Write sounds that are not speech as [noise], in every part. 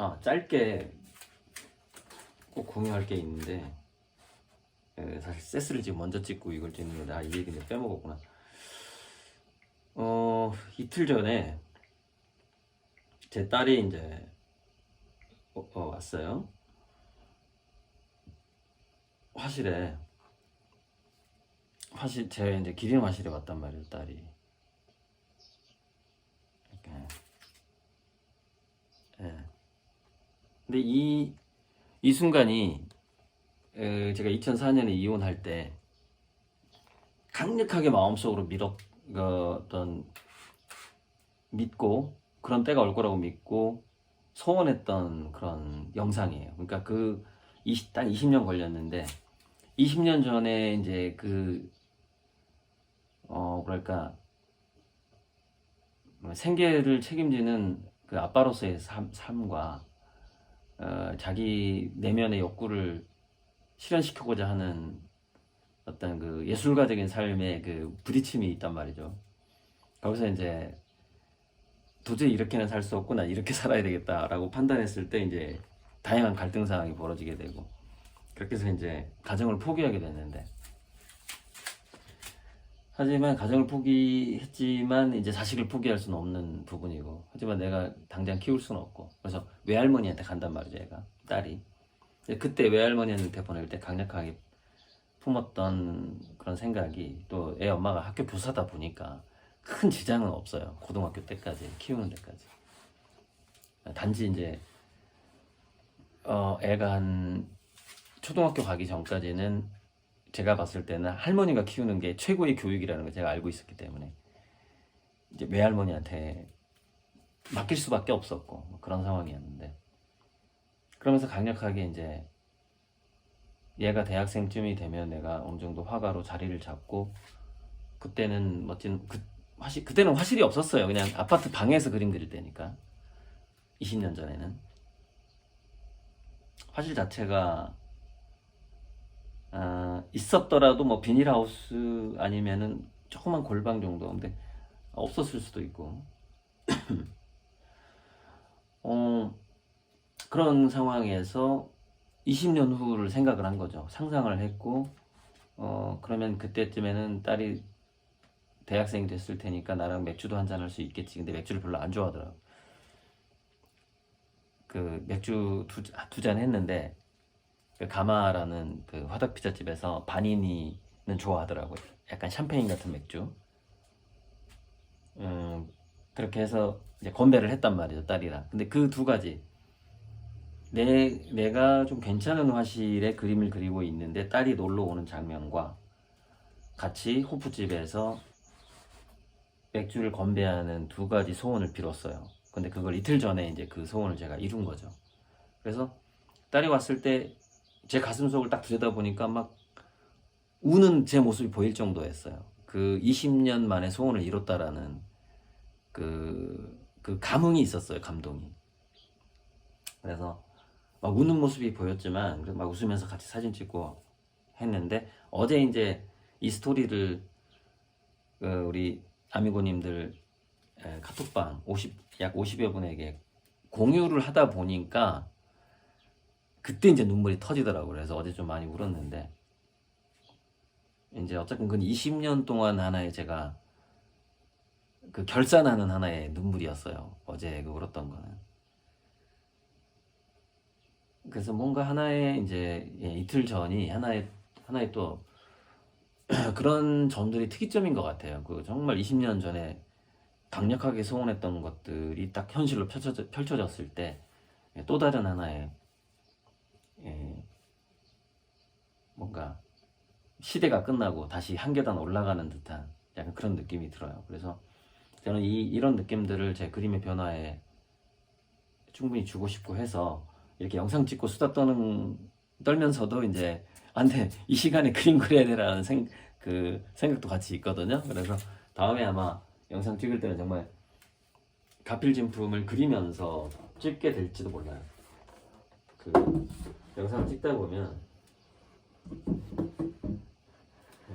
아 짧게 꼭 공유할 게 있는데 에, 사실 세스를 지금 먼저 찍고 이걸 찍는 건데 아이 얘기 는 빼먹었구나. 어 이틀 전에 제 딸이 이제 어, 어, 왔어요. 화실에 화실 제 이제 기린 화실에 왔단 말이에요 딸이. 이렇게. 예. 근데 이, 이 순간이 에, 제가 2004년에 이혼할 때 강력하게 마음속으로 그 어떤 믿고 그런 때가 올 거라고 믿고 소원했던 그런 영상이에요. 그러니까 그 20, 딱 20년 걸렸는데 20년 전에 이제 그 어, 뭐랄까 생계를 책임지는 그 아빠로서의 삶, 삶과 어, 자기 내면의 욕구를 실현시키고자 하는 어떤 그 예술가적인 삶의 그 부딪힘이 있단 말이죠. 거기서 이제 도저히 이렇게는 살 수 없고 나 이렇게 [laughs] 살아야 되겠다라고 판단했을 때 이제 다양한 갈등 상황이 벌어지게 되고 그렇게 해서 이제 가정을 포기하게 됐는데 하지만 가정을 포기했지만 이제 자식을 포기할 수는 없는 부분이고 하지만 내가 당장 키울 수는 없고. 그래서 외할머니한테 간단 말이죠 얘가. 딸이. 그때 외할머니한테 보낼 때 강력하게 품었던 그런 생각이 또 애 엄마가 학교 교사다 보니까 큰 지장은 없어요. 고등학교 때까지 키우는 데까지. 단지 이제 어 애가 한 초등학교 가기 전까지는 제가 봤을 때는 할머니가 키우는 게 최고의 교육이라는 걸 제가 알고 있었기 때문에 이제 외할머니한테 맡길 수밖에 없었고 뭐 그런 상황이었는데 그러면서 강력하게 이제 얘가 대학생쯤이 되면 내가 어느 정도 화가로 자리를 잡고 그때는 멋진 그 화실 그때는 화실이 없었어요. 그냥 아파트 방에서 그림 그릴 때니까. 20년 전에는. 화실 자체가 아, 있었더라도 뭐 비닐하우스 아니면은 조그만 골방 정도. 근데 없었을 수도 있고. [clears throat] 어, 그런 상황에서 20년 후를 생각을 한 거죠. 상상을 했고 어, 그러면 그때쯤에는 딸이 대학생이 됐을 테니까 나랑 맥주도 한잔 할 수 있겠지. 근데 맥주를 별로 안 좋아하더라고. 그 맥주 두, 두 잔 했는데 그 가마라는 그 화덕 피자 집에서 바니니는 좋아하더라고요. 약간 샴페인 같은 맥주. 음 그렇게 해서 이제 건배를 했단 말이죠 딸이랑. 근데 그 두 가지 내 내가 좀 괜찮은 화실에 그림을 그리고 있는데 딸이 놀러 오는 장면과 같이 호프집에서 맥주를 건배하는 두 가지 소원을 빌었어요. 근데 그걸 이틀 전에 이제 그 소원을 제가 이룬 거죠. 그래서 딸이 왔을 때 제 가슴 속을 딱 들여다보니까 막 우는 제 모습이 보일 정도였어요. 그 20년 만에 소원을 이뤘다라는 그, 그 감흥이 있었어요. 감동이. 그래서 막 우는 모습이 보였지만 막 웃으면서 같이 사진 찍고 했는데 어제 이제 이 스토리를 그 우리 아미고님들 에, 카톡방 50, 약 50여 분에게 공유를 하다 보니까 그때 이제 눈물이 터지더라고요. 그래서 어제 좀 많이 울었는데 이제 어쨌든 그 20년 동안 하나의 제가 그 결산하는 하나의 눈물이었어요. 어제 그 울었던 거는. 그래서 뭔가 하나의 이제 예, 이틀 전이 하나의 하나의 또 [clears throat] 그런 점들이 특이점인 것 같아요. 그 정말 20년 전에 강력하게 소원했던 것들이 딱 현실로 펼쳐져, 펼쳐졌을 때 또 다른 하나의 예, 뭔가 시대가 끝나고 다시 한 계단 올라가는 듯한 약간 그런 느낌이 들어요. 그래서 저는 이, 이런 느낌들을 제 그림의 변화에 충분히 주고 싶고 해서 이렇게 영상 찍고 수다 떠는 떨면서도 이제 안돼 이 시간에 그림 그려야 되라는 생, 그 생각도 같이 있거든요. 그래서 다음에 아마 영상 찍을 때는 정말 가필 진품을 그리면서 찍게 될지도 몰라요. 그 영상을 찍다 보면 에,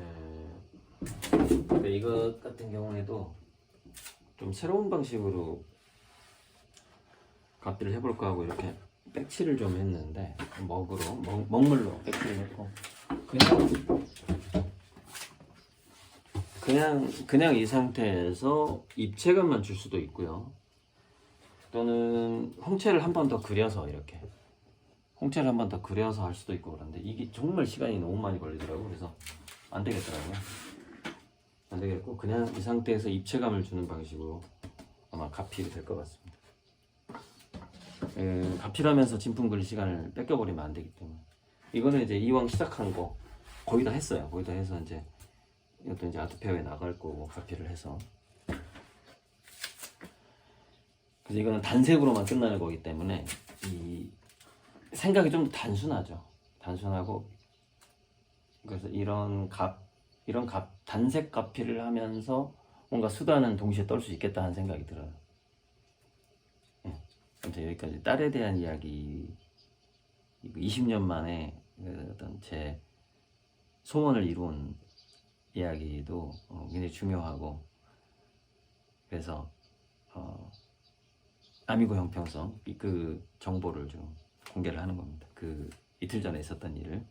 근데 이것 같은 경우에도 좀 새로운 방식으로 값들을 해볼까 하고 이렇게 백치를 좀 했는데 먹으로 먹, 먹물로 백치를 했고 그냥 그냥 그냥 이 상태에서 입체감만 줄 수도 있고요. 또는 홍채를 한 번 더 그려서 이렇게 홍채를 한 번 더 그려서 할 수도 있고 그런데 이게 정말 시간이 너무 많이 걸리더라고 그래서 안 되겠더라고요. 안 되겠고 그냥 이 상태에서 입체감을 주는 방식으로 아마 가필이 될 것 같습니다. 에, 가필하면서 진품 그릴 시간을 뺏겨버리면 안 되기 때문에 이거는 이제 이왕 시작한 거 거의 다 했어요. 거의 다 해서 이제 이것도 이제 아트페어에 나갈 거고 가필을 해서 그래서 이거는 단색으로만 끝나는 거기 때문에 이 생각이 좀 단순하죠. 단순하고 그래서 이런 값 이런 값 단색 가필을 하면서 뭔가 수단은 동시에 떨 수 있겠다 하는 생각이 들어요. 예. 아무튼 여기까지 딸에 대한 이야기 20년 만에 그 어떤 제 소원을 이룬 이야기도 어, 굉장히 중요하고 그래서 어, 아미고 형평성 이- 그 정보를 좀 공개를 하는 겁니다. 그 이틀 전에 있었던 일을